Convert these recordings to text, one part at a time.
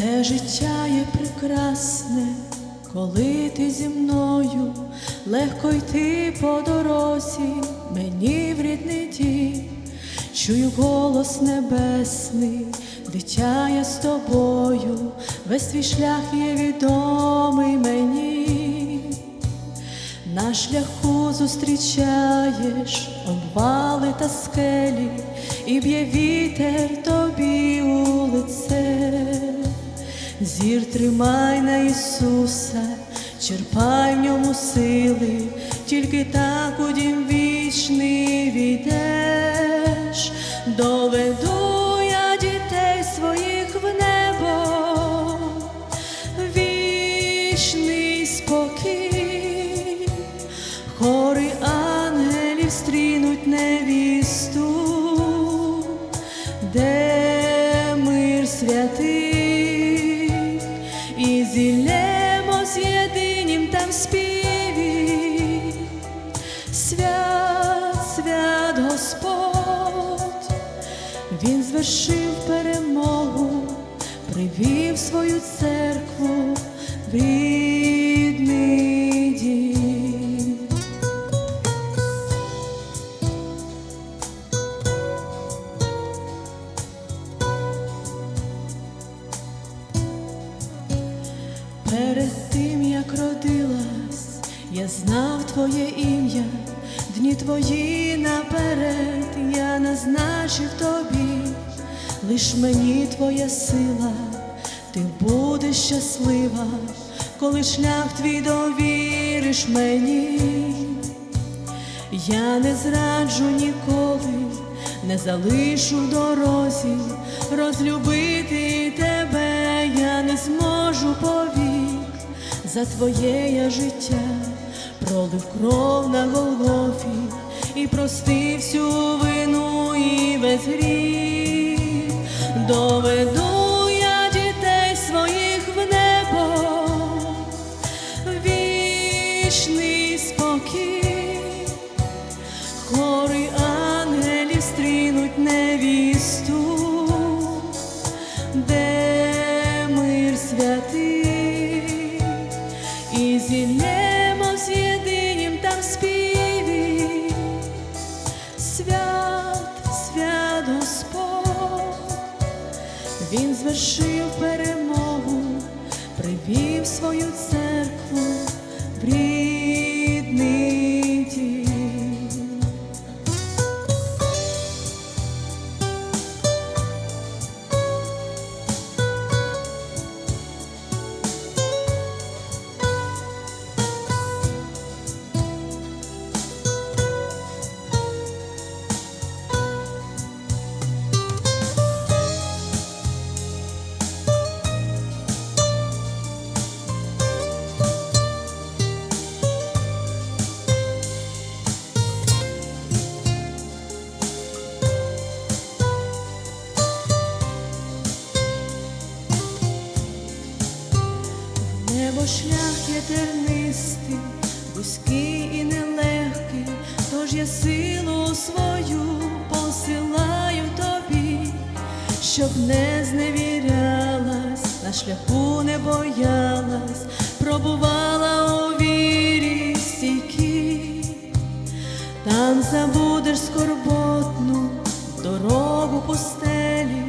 Це життя є прекрасне, коли ти зі мною легко йти по дорозі, мені в рідний дім, чую голос небесний, дитя я з тобою, весь твій шлях є відомий мені. На шляху зустрічаєш обвали та скелі, і б'є вітер тобі у лице. Зір тримай на Ісуса, черпай в ньому сили, тільки так у дім вічний війдеш, доведу я дітей своїх в небо, вічний спокій, хори ангелів стрінуть невісту, де мир святий, і зілємо єдинім там співі. Свят, свят Господь, Він звершив перемогу, привів свою церкву в Перед тим, як родилась, я знав твоє ім'я, дні твої наперед я назначив тобі, лиш мені твоя сила, ти будеш щаслива, коли шлях твій довіриш мені. Я не зраджу ніколи, не залишу дорозі, розлюбити За твоє я життя пролив кров на Голгофі і простив всю вину і весь гріх. Доведу я дітей своїх в небо, вічний спокій. Хори ангелів стрінуть невісту, Свят, свят Господь, Він звершив перемогу, привів свою церкву Небо шлях є тернистий, вузький і нелегкий, тож я силу свою посилаю тобі, щоб не зневірялась, на шляху не боялась, пробувала у вірі стійкій. Там забудеш скорботну дорогу пустелі,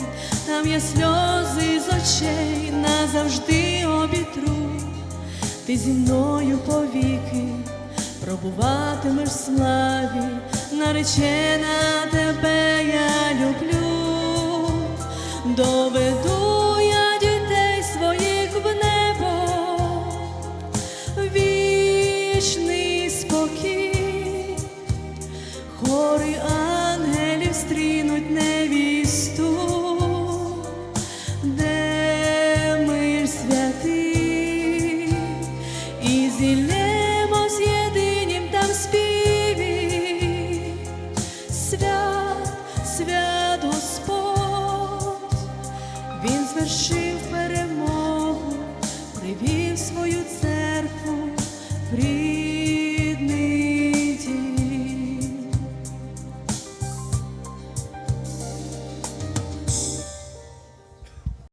там є сльози з очей назавжди обітру. Ти зі мною повіки пробуватимеш славі, наречена тебе я люблю, доведу Свят, свят